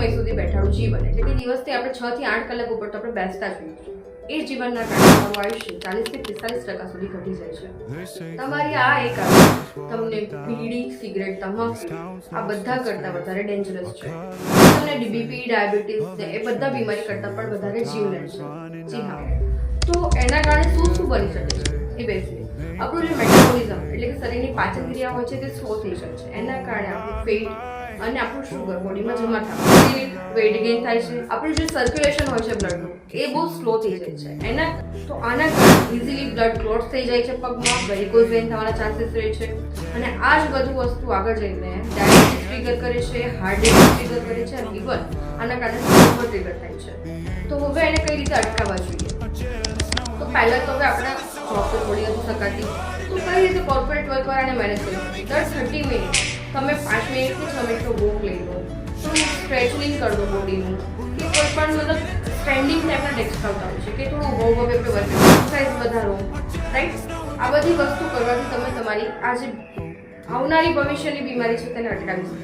સમય સુધી બેઠાડું જીવન. એટલે કે દિવસથી આપણે છ થી આઠ કલાક ઉપર તો આપણે બેસતા જ એ જીવનના કારણે તમારું આયુષ્ય ચાલીસથી પિસ્તાલીસ ટકા સુધી ઘટી જાય છે. તમારી આ એક તમને બીડી, સિગરેટ, તમાકુ, આ બધા કરતાં વધારે ડેન્જરસ છે. તમને ડીબીપી ડાયાબિટીસ છે એ બધા બીમારી કરતાં પણ વધારે જીવલેણ છે. જી હા. તો એના કારણે શું શું બની શકે છે? એ બેસીએ આપણું જે મેટાબોલિઝમ એટલે કે શરીરની પાચન ક્રિયા હોય છે, તે સ્લો થઈ શકે છે. એના કારણે આપણું પેટ અને આપણું શુગર બોડીમાં જમા થાય વેઇટ ગેઇન થાય છે. આપણું જે સર્ક્યુલેશન હોય છે બ્લડનું એ બહુ સ્લો થઈ જાય છે. એના તો આના ઇઝીલી બ્લડ ક્લોટ થઈ જાય છે પગમાં વેરિકોઝ વેઇન થવાના ચાન્સીસ રહે છે. અને આ જ બધું વસ્તુ આગળ જઈને ડાયાબિટીસ ટ્રિગર કરે છે હાર્ટ ડિઝીઝ ટ્રિગર કરે છે, અને ઇવન આના કારણે સુગર ટ્રિગર થાય છે. તો હવે એને કઈ રીતે અટકાવવા જોઈએ? તો પહેલાં તો હવે આપણે જોબ તો થોડી શકાતી તો કઈ રીતે કોર્પોરેટ વર્ક આને મેનેજ કરી શકીએ દર થર્ટી મિનિટ તમે પાંચ મિનિટથી છ મિનિટનો વોક લઈ લો. તો સ્ટ્રેચનિંગ કરી દો બોડીનું કે કોઈ પણ મતલબ સ્ટેન્ડિંગ ટાઈપના ટેક્સ આવતા છે કે થોડું ઊભો હવે કે વર્ક એક્સરસાઇઝ વધારો. રાઈટ આ બધી વસ્તુ કરવાથી તમે તમારી આ જે આવનારી ભવિષ્યની બીમારી છે તેને અટકાવી શકો.